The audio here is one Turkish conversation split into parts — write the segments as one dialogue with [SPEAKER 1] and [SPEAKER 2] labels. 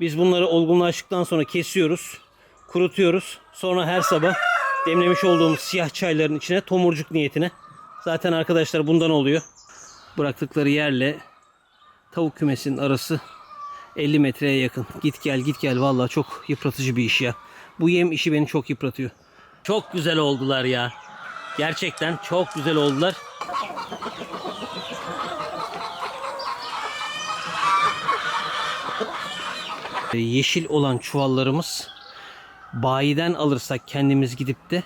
[SPEAKER 1] Biz bunları olgunlaştıktan sonra kesiyoruz, kurutuyoruz. Sonra her sabah demlemiş olduğumuz siyah çayların içine tomurcuk niyetine. Zaten arkadaşlar bundan oluyor. Bıraktıkları yerle tavuk kümesinin arası 50 metreye yakın. Git gel git gel vallahi çok yıpratıcı bir iş ya. Bu yem işi beni çok yıpratıyor. Çok güzel oldular ya. Gerçekten çok güzel oldular. Yeşil olan çuvallarımız bayiden alırsak kendimiz gidip de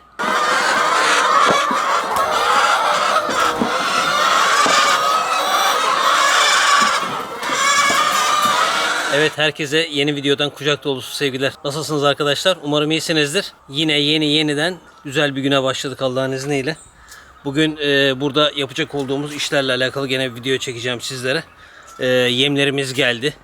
[SPEAKER 1] Evet herkese yeni videodan kucak dolusu sevgiler. Nasılsınız arkadaşlar? Umarım iyisinizdir. Yine yeni yeniden güzel bir güne başladık Allah'ın izniyle. Bugün e, burada yapacak olduğumuz işlerle alakalı gene bir video çekeceğim sizlere. E, yemlerimiz geldi.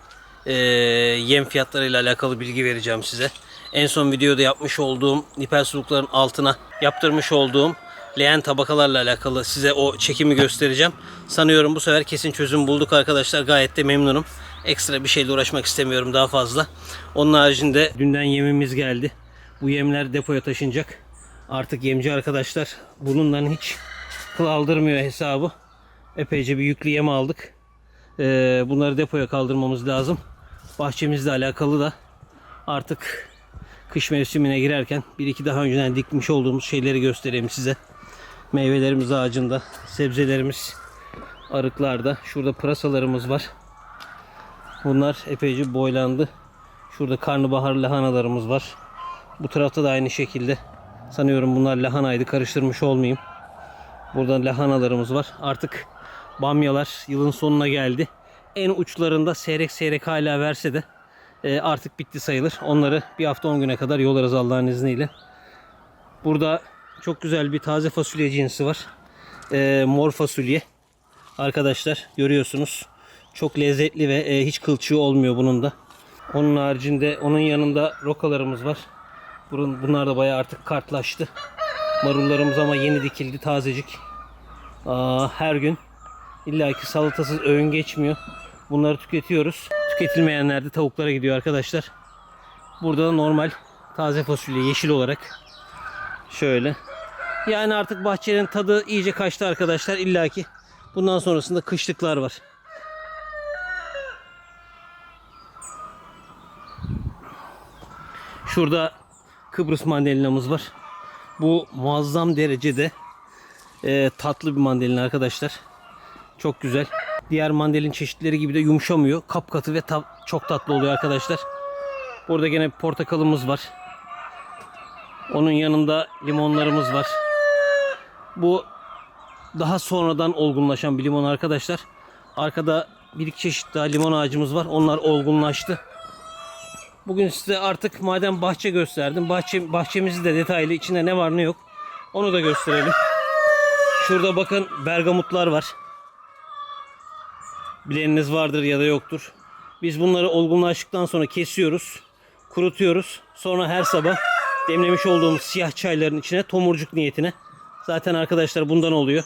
[SPEAKER 1] E, yem fiyatlarıyla alakalı bilgi vereceğim size. En son videoda yapmış olduğum nipel sulukların altına yaptırmış olduğum leğen tabakalarla alakalı size o çekimi göstereceğim. Sanıyorum bu sefer kesin çözüm bulduk arkadaşlar. Gayet de memnunum. Ekstra bir şeyle uğraşmak istemiyorum daha fazla. Onun haricinde dünden yemimiz geldi. Bu yemler depoya taşınacak. Artık yemci arkadaşlar bununla hiç kıl aldırmıyor hesabı. Epeyce bir yüklü yem aldık. Ee, bunları depoya kaldırmamız lazım. Bahçemizle alakalı da artık kış mevsimine girerken bir iki daha önceden dikmiş olduğumuz şeyleri göstereyim size. Meyvelerimiz ağacında, sebzelerimiz arıklarda. Şurada pırasalarımız var. Bunlar epeyce boylandı. Şurada karnabahar lahanalarımız var. Bu tarafta da aynı şekilde. Sanıyorum bunlar lahanaydı. Karıştırmış olmayayım. Burada lahanalarımız var. Artık bamyalar yılın sonuna geldi. En uçlarında seyrek seyrek hala verse de e, artık bitti sayılır. Onları bir hafta 10 güne kadar yolarız Allah'ın izniyle. Burada çok güzel bir taze fasulye cinsi var. E, mor fasulye. Arkadaşlar görüyorsunuz. Çok lezzetli ve e, hiç kılçığı olmuyor bunun da. Onun haricinde onun yanında rokalarımız var. Bunlar da bayağı artık kartlaştı. Marullarımız ama yeni dikildi tazecik. Aa, her gün illaki salatasız öğün geçmiyor. Bunları tüketiyoruz. Tüketilmeyenler de tavuklara gidiyor arkadaşlar. Burada da normal taze fasulye yeşil olarak şöyle. Yani artık bahçenin tadı iyice kaçtı arkadaşlar. İlla ki bundan sonrasında kışlıklar var. Şurada Kıbrıs mandalinamız var. Bu muazzam derecede e, tatlı bir mandalina arkadaşlar. Çok güzel. Diğer mandalin çeşitleri gibi de yumuşamıyor. Kapkatı ve ta- çok tatlı oluyor arkadaşlar. Burada gene portakalımız var. Onun yanında limonlarımız var. Bu daha sonradan olgunlaşan bir limon arkadaşlar. Arkada bir iki çeşit daha limon ağacımız var. Onlar olgunlaştı. Bugün size artık madem bahçe gösterdim. Bahçe, bahçemizi de detaylı içinde ne var ne yok. Onu da gösterelim. Şurada bakın bergamutlar var. Bileniniz vardır ya da yoktur. Biz bunları olgunlaştıktan sonra kesiyoruz. Kurutuyoruz. Sonra her sabah demlemiş olduğumuz siyah çayların içine tomurcuk niyetine. Zaten arkadaşlar bundan oluyor.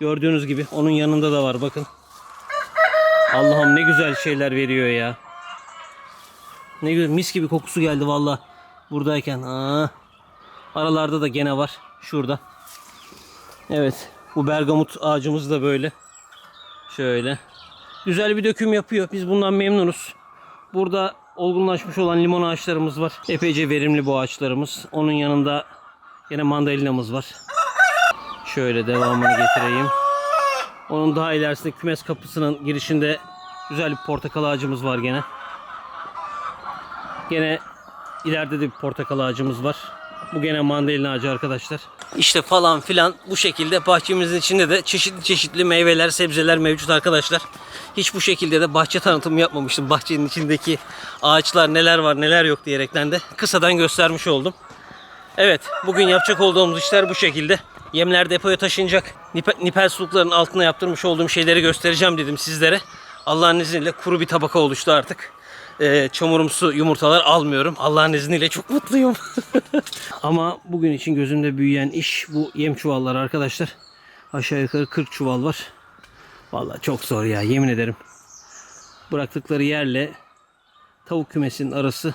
[SPEAKER 1] Gördüğünüz gibi onun yanında da var bakın. Allah'ım ne güzel şeyler veriyor ya. Ne güzel mis gibi kokusu geldi valla buradayken. Aa, aralarda da gene var. Şurada. Evet. Bu bergamut ağacımız da böyle. Şöyle. Güzel bir döküm yapıyor. Biz bundan memnunuz. Burada olgunlaşmış olan limon ağaçlarımız var. Epeyce verimli bu ağaçlarımız. Onun yanında yine mandalinamız var. Şöyle devamını getireyim. Onun daha ilerisinde kümes kapısının girişinde güzel bir portakal ağacımız var gene. Gene ileride de bir portakal ağacımız var. Bu gene mandalina ağacı arkadaşlar. İşte falan filan bu şekilde bahçemizin içinde de çeşitli çeşitli meyveler, sebzeler mevcut arkadaşlar. Hiç bu şekilde de bahçe tanıtımı yapmamıştım. Bahçenin içindeki ağaçlar neler var neler yok diyerekten de kısadan göstermiş oldum. Evet bugün yapacak olduğumuz işler bu şekilde. Yemler depoya taşınacak. Nipel, nipel sulukların altına yaptırmış olduğum şeyleri göstereceğim dedim sizlere. Allah'ın izniyle kuru bir tabaka oluştu artık. Ee, çamurumsu yumurtalar almıyorum. Allah'ın izniyle çok mutluyum. Ama bugün için gözümde büyüyen iş bu yem çuvalları arkadaşlar. Aşağı yukarı 40 çuval var. Vallahi çok zor ya yemin ederim. Bıraktıkları yerle tavuk kümesinin arası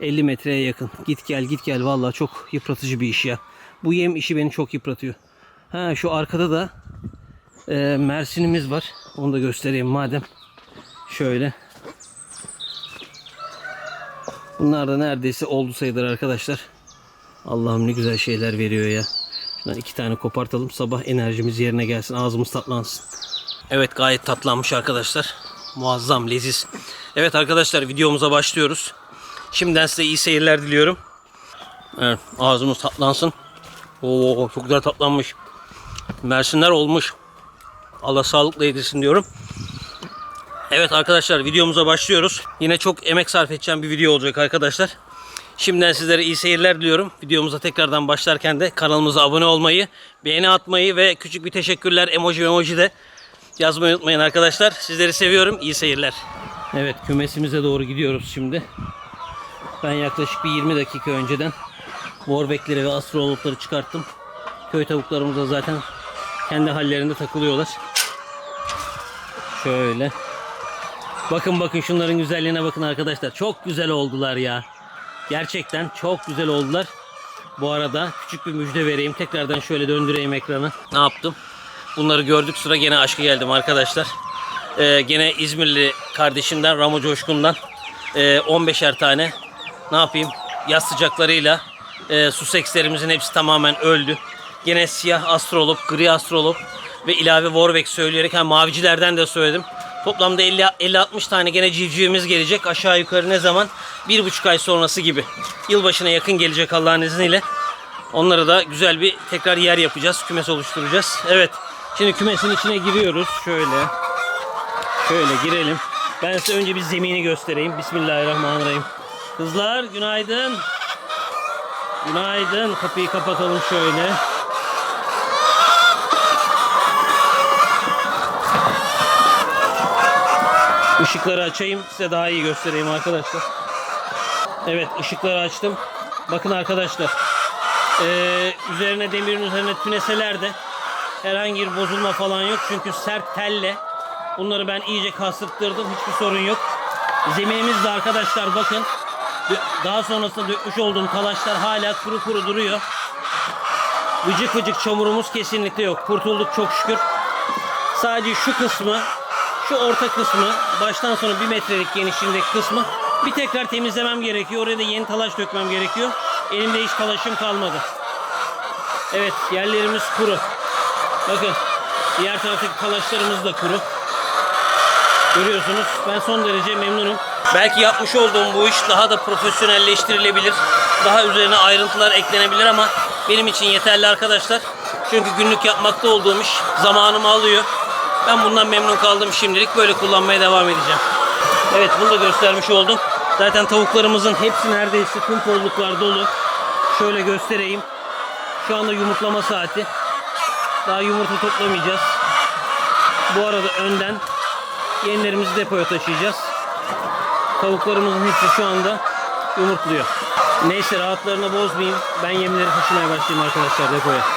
[SPEAKER 1] 50 metreye yakın. Git gel git gel vallahi çok yıpratıcı bir iş ya. Bu yem işi beni çok yıpratıyor. Ha şu arkada da e, Mersin'imiz var. Onu da göstereyim madem. Şöyle. Bunlar da neredeyse oldu sayılır arkadaşlar. Allah'ım ne güzel şeyler veriyor ya. Şundan iki tane kopartalım. Sabah enerjimiz yerine gelsin. Ağzımız tatlansın. Evet gayet tatlanmış arkadaşlar. Muazzam, leziz. Evet arkadaşlar videomuza başlıyoruz. Şimdiden size iyi seyirler diliyorum. Evet, ağzımız tatlansın. Oo çok güzel tatlanmış. Mersinler olmuş. Allah sağlıkla yedirsin diyorum. Evet arkadaşlar videomuza başlıyoruz. Yine çok emek sarf edeceğim bir video olacak arkadaşlar. Şimdiden sizlere iyi seyirler diliyorum. Videomuza tekrardan başlarken de kanalımıza abone olmayı, beğeni atmayı ve küçük bir teşekkürler emoji emoji de yazmayı unutmayın arkadaşlar. Sizleri seviyorum. İyi seyirler. Evet kümesimize doğru gidiyoruz şimdi. Ben yaklaşık bir 20 dakika önceden Warbeck'leri ve astrologları çıkarttım. Köy tavuklarımız da zaten kendi hallerinde takılıyorlar. Şöyle. Bakın bakın şunların güzelliğine bakın arkadaşlar. Çok güzel oldular ya. Gerçekten çok güzel oldular. Bu arada küçük bir müjde vereyim. Tekrardan şöyle döndüreyim ekranı. Ne yaptım? Bunları gördük sıra gene aşkı geldim arkadaşlar. Ee, gene İzmirli kardeşimden Ramo Coşkun'dan e, 15'er tane ne yapayım yaz sıcaklarıyla e, su sekslerimizin hepsi tamamen öldü. Gene siyah astrolop, gri astrolop ve ilave Warbeck söyleyerek hem mavicilerden de söyledim. Toplamda 50-60 tane gene civcivimiz gelecek. Aşağı yukarı ne zaman? Bir buçuk ay sonrası gibi. Yılbaşına yakın gelecek Allah'ın izniyle. Onlara da güzel bir tekrar yer yapacağız. Kümes oluşturacağız. Evet. Şimdi kümesin içine giriyoruz. Şöyle. Şöyle girelim. Ben size önce bir zemini göstereyim. Bismillahirrahmanirrahim. Kızlar günaydın. Günaydın. Kapıyı kapatalım şöyle. Işıkları açayım. Size daha iyi göstereyim arkadaşlar. Evet ışıkları açtım. Bakın arkadaşlar. Ee, üzerine demirin üzerine tüneseler de herhangi bir bozulma falan yok. Çünkü sert telle bunları ben iyice kastırttırdım. Hiçbir sorun yok. Zeminimiz de arkadaşlar bakın. Daha sonrasında dökmüş olduğum talaşlar hala kuru kuru duruyor. Vıcık vıcık çamurumuz kesinlikle yok. Kurtulduk çok şükür. Sadece şu kısmı, şu orta kısmı, baştan sona bir metrelik genişliğindeki kısmı bir tekrar temizlemem gerekiyor. Oraya da yeni talaş dökmem gerekiyor. Elimde hiç talaşım kalmadı. Evet, yerlerimiz kuru. Bakın, diğer taraftaki talaşlarımız da kuru. Görüyorsunuz, ben son derece memnunum. Belki yapmış olduğum bu iş daha da profesyonelleştirilebilir. Daha üzerine ayrıntılar eklenebilir ama benim için yeterli arkadaşlar. Çünkü günlük yapmakta olduğum iş zamanımı alıyor. Ben bundan memnun kaldım şimdilik. Böyle kullanmaya devam edeceğim. Evet bunu da göstermiş oldum. Zaten tavuklarımızın hepsi neredeyse tüm kolluklar dolu. Şöyle göstereyim. Şu anda yumurtlama saati. Daha yumurta toplamayacağız. Bu arada önden yemlerimizi depoya taşıyacağız. Tavuklarımızın hepsi şu anda yumurtluyor. Neyse rahatlarını bozmayayım. Ben yemleri taşımaya başlayayım arkadaşlar depoya.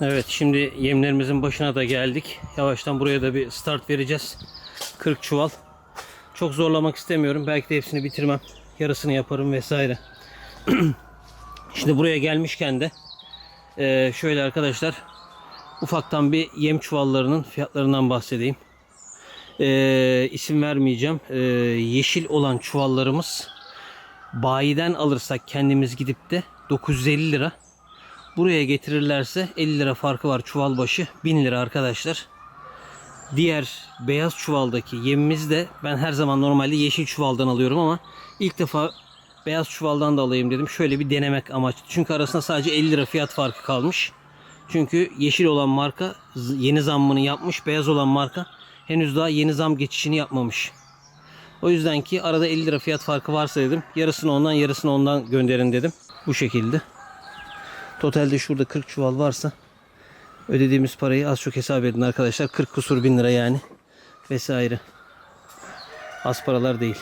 [SPEAKER 1] Evet şimdi yemlerimizin başına da geldik. Yavaştan buraya da bir start vereceğiz. 40 çuval. Çok zorlamak istemiyorum. Belki de hepsini bitirmem. Yarısını yaparım vesaire. Şimdi buraya gelmişken de eee, şöyle arkadaşlar ufaktan bir yem çuvallarının fiyatlarından bahsedeyim. Eee isim vermeyeceğim. Eee, yeşil olan çuvallarımız bayiden alırsak kendimiz gidip de 950 lira. Buraya getirirlerse 50 lira farkı var çuval başı 1000 lira arkadaşlar. Diğer beyaz çuvaldaki yemimiz de ben her zaman normalde yeşil çuvaldan alıyorum ama ilk defa beyaz çuvaldan da alayım dedim. Şöyle bir denemek amaçlı. Çünkü arasında sadece 50 lira fiyat farkı kalmış. Çünkü yeşil olan marka yeni zammını yapmış. Beyaz olan marka henüz daha yeni zam geçişini yapmamış. O yüzden ki arada 50 lira fiyat farkı varsa dedim. Yarısını ondan yarısını ondan gönderin dedim. Bu şekilde. Totalde şurada 40 çuval varsa ödediğimiz parayı az çok hesap edin arkadaşlar. 40 kusur bin lira yani. Vesaire. Az paralar değil.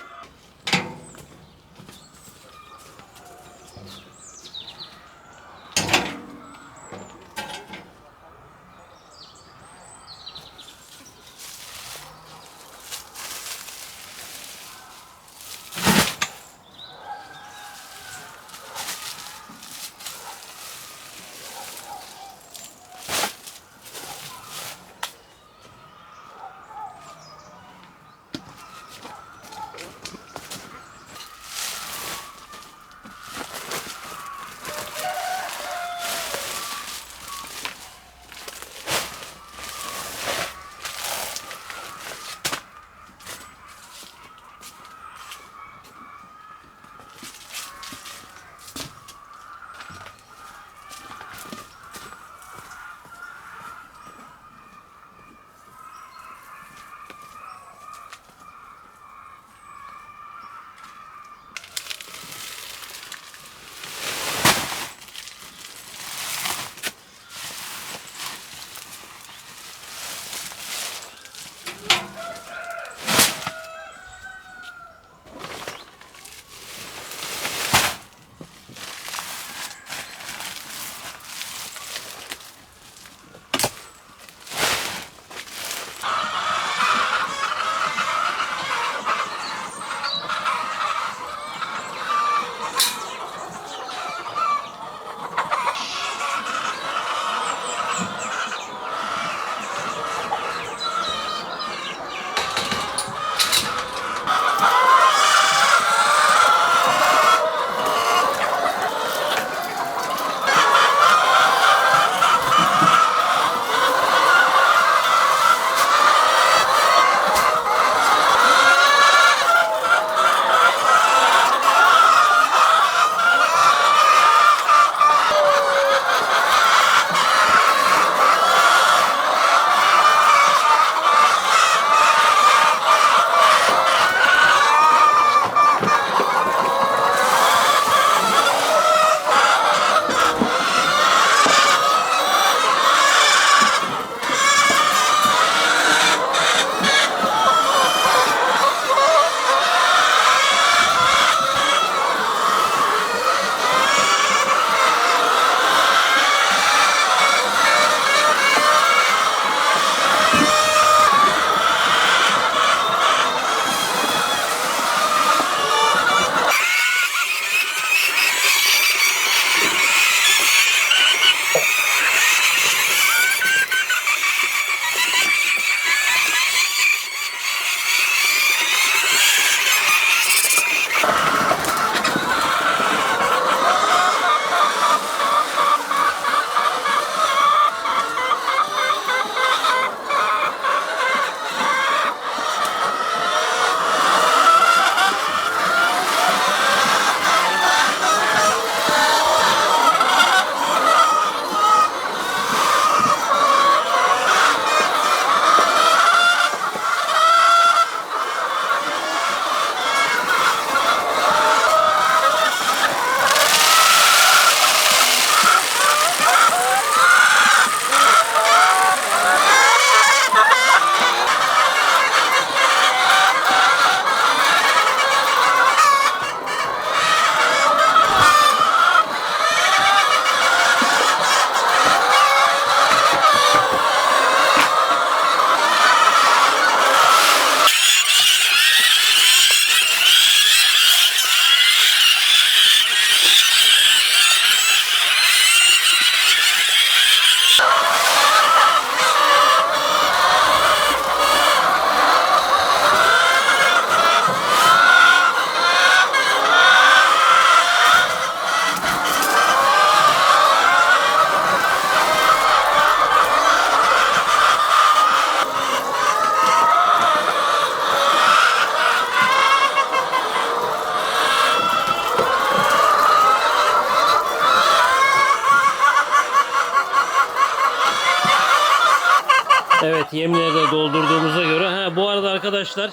[SPEAKER 1] Arkadaşlar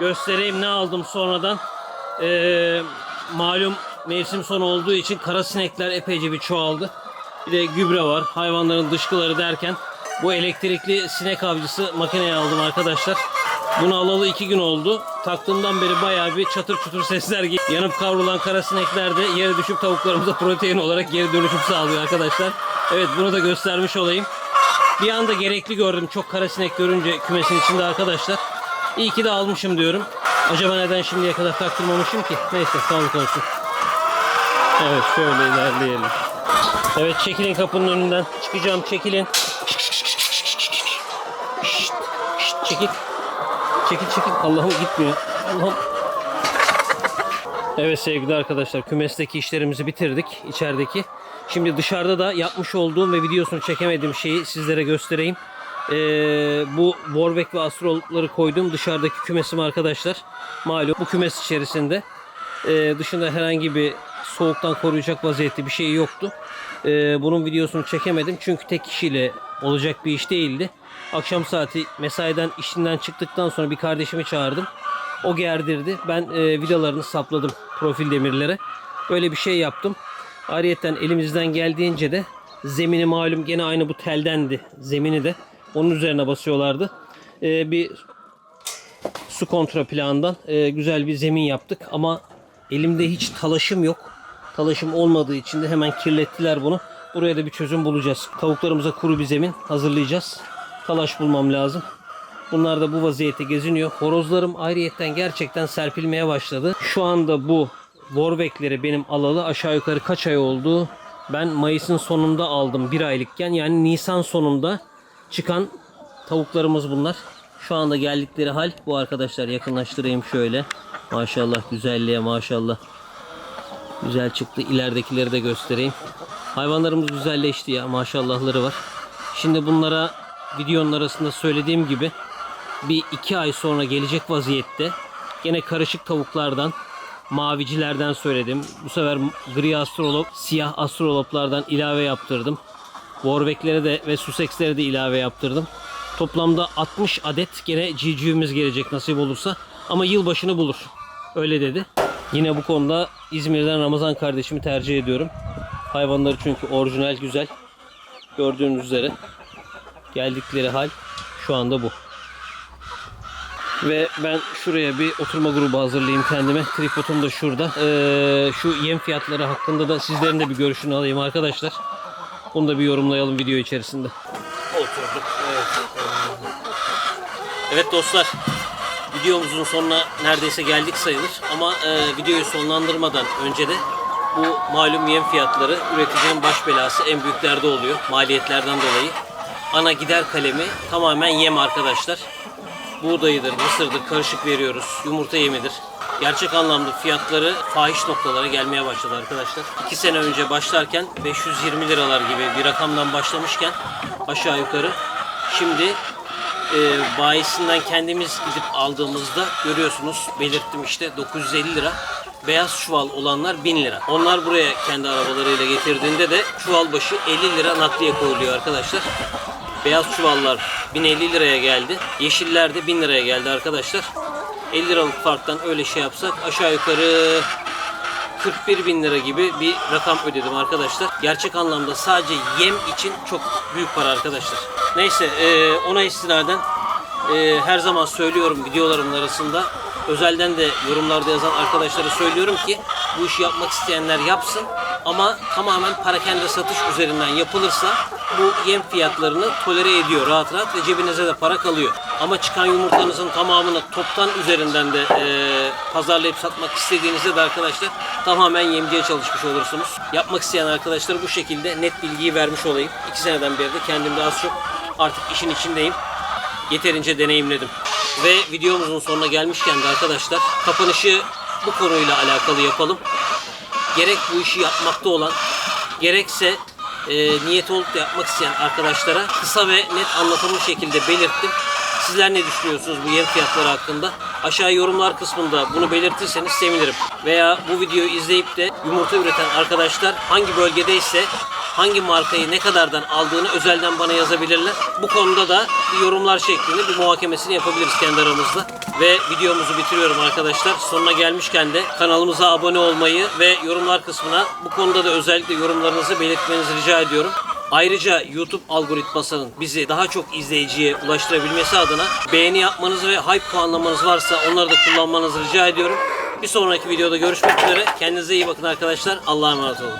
[SPEAKER 1] göstereyim ne aldım sonradan. Ee, malum mevsim sonu olduğu için kara sinekler epeyce bir çoğaldı. Bir de gübre var. Hayvanların dışkıları derken bu elektrikli sinek avcısı makineyi aldım arkadaşlar. Bunu alalı iki gün oldu. Taktığımdan beri bayağı bir çatır çutur sesler geliyor. Yanıp kavrulan kara sinekler de yere düşüp tavuklarımıza protein olarak geri dönüşüm sağlıyor arkadaşlar. Evet bunu da göstermiş olayım. Bir anda gerekli gördüm çok kara sinek görünce kümesin içinde arkadaşlar. İyi ki de almışım diyorum. Acaba neden şimdiye kadar taktırmamışım ki? Neyse sağlık olsun. Evet şöyle ilerleyelim. Evet çekilin kapının önünden. Çıkacağım çekilin. Çekil. Çekil çekil. Allah'ım gitmiyor. Allah'ım. Evet sevgili arkadaşlar kümesteki işlerimizi bitirdik içerideki. Şimdi dışarıda da yapmış olduğum ve videosunu çekemediğim şeyi sizlere göstereyim. Ee, bu Warbeck ve Astrolog'ları koyduğum dışarıdaki kümesim arkadaşlar. Malum bu kümes içerisinde ee, dışında herhangi bir soğuktan koruyacak vaziyette bir şey yoktu. Ee, bunun videosunu çekemedim çünkü tek kişiyle olacak bir iş değildi. Akşam saati mesaiden işinden çıktıktan sonra bir kardeşimi çağırdım. O gerdirdi. Ben e, vidalarını sapladım profil demirlere. Böyle bir şey yaptım. Ayrıyeten elimizden geldiğince de zemini malum gene aynı bu teldendi. Zemini de onun üzerine basıyorlardı. E, bir su kontra planından e, güzel bir zemin yaptık ama elimde hiç talaşım yok. Talaşım olmadığı için de hemen kirlettiler bunu. Buraya da bir çözüm bulacağız. Tavuklarımıza kuru bir zemin hazırlayacağız. Talaş bulmam lazım. Bunlar da bu vaziyette geziniyor. Horozlarım ayrıyetten gerçekten serpilmeye başladı. Şu anda bu Warbeck'leri benim alalı aşağı yukarı kaç ay oldu? Ben Mayıs'ın sonunda aldım bir aylıkken. Yani Nisan sonunda çıkan tavuklarımız bunlar. Şu anda geldikleri hal bu arkadaşlar. Yakınlaştırayım şöyle. Maşallah güzelliğe maşallah. Güzel çıktı. İleridekileri de göstereyim. Hayvanlarımız güzelleşti ya. Maşallahları var. Şimdi bunlara videonun arasında söylediğim gibi bir iki ay sonra gelecek vaziyette gene karışık tavuklardan mavicilerden söyledim. Bu sefer gri astrolog, siyah astrologlardan ilave yaptırdım. Warbeck'lere de ve Sussex'lere de ilave yaptırdım. Toplamda 60 adet gene civcivimiz gelecek nasip olursa. Ama yılbaşını bulur. Öyle dedi. Yine bu konuda İzmir'den Ramazan kardeşimi tercih ediyorum. Hayvanları çünkü orijinal güzel. Gördüğünüz üzere geldikleri hal şu anda bu. Ve ben şuraya bir oturma grubu hazırlayayım kendime. Tripodum da şurada. Ee, şu yem fiyatları hakkında da sizlerin de bir görüşünü alayım arkadaşlar. Bunu da bir yorumlayalım video içerisinde. Oturduk. Evet. Evet dostlar. Videomuzun sonuna neredeyse geldik sayılır. Ama e, videoyu sonlandırmadan önce de bu malum yem fiyatları üreticinin baş belası en büyüklerde oluyor. Maliyetlerden dolayı. Ana gider kalemi tamamen yem arkadaşlar buğdayıdır, mısırdır karışık veriyoruz. Yumurta yemidir. Gerçek anlamda fiyatları fahiş noktalara gelmeye başladı arkadaşlar. 2 sene önce başlarken 520 liralar gibi bir rakamdan başlamışken aşağı yukarı şimdi e, bayisinden kendimiz gidip aldığımızda görüyorsunuz belirttim işte 950 lira. Beyaz çuval olanlar 1000 lira. Onlar buraya kendi arabalarıyla getirdiğinde de çuval başı 50 lira nakliye koyuluyor arkadaşlar. Beyaz çuvallar 1050 liraya geldi. Yeşiller de 1000 liraya geldi arkadaşlar. 50 liralık farktan öyle şey yapsak aşağı yukarı 41 bin lira gibi bir rakam ödedim arkadaşlar. Gerçek anlamda sadece yem için çok büyük para arkadaşlar. Neyse e, ona istinaden e, her zaman söylüyorum videolarımın arasında özelden de yorumlarda yazan arkadaşlara söylüyorum ki bu işi yapmak isteyenler yapsın ama tamamen parakende satış üzerinden yapılırsa bu yem fiyatlarını tolere ediyor rahat rahat ve cebinize de para kalıyor. Ama çıkan yumurtanızın tamamını toptan üzerinden de e, pazarlayıp satmak istediğinizde de arkadaşlar tamamen yemciye çalışmış olursunuz. Yapmak isteyen arkadaşlar bu şekilde net bilgiyi vermiş olayım. İki seneden beri de kendimde az çok artık işin içindeyim. Yeterince deneyimledim. Ve videomuzun sonuna gelmişken de arkadaşlar kapanışı bu konuyla alakalı yapalım. Gerek bu işi yapmakta olan gerekse e, niyet olup da yapmak isteyen arkadaşlara kısa ve net anlatılmış şekilde belirttim. Sizler ne düşünüyorsunuz bu yem fiyatları hakkında? Aşağı yorumlar kısmında bunu belirtirseniz sevinirim. Veya bu videoyu izleyip de yumurta üreten arkadaşlar hangi bölgedeyse hangi markayı ne kadardan aldığını özelden bana yazabilirler. Bu konuda da bir yorumlar şeklinde bir muhakemesini yapabiliriz kendi aramızda. Ve videomuzu bitiriyorum arkadaşlar. Sonuna gelmişken de kanalımıza abone olmayı ve yorumlar kısmına bu konuda da özellikle yorumlarınızı belirtmenizi rica ediyorum. Ayrıca YouTube algoritmasının bizi daha çok izleyiciye ulaştırabilmesi adına beğeni yapmanızı ve hype puanlamanız varsa onları da kullanmanızı rica ediyorum. Bir sonraki videoda görüşmek üzere. Kendinize iyi bakın arkadaşlar. Allah'a emanet olun.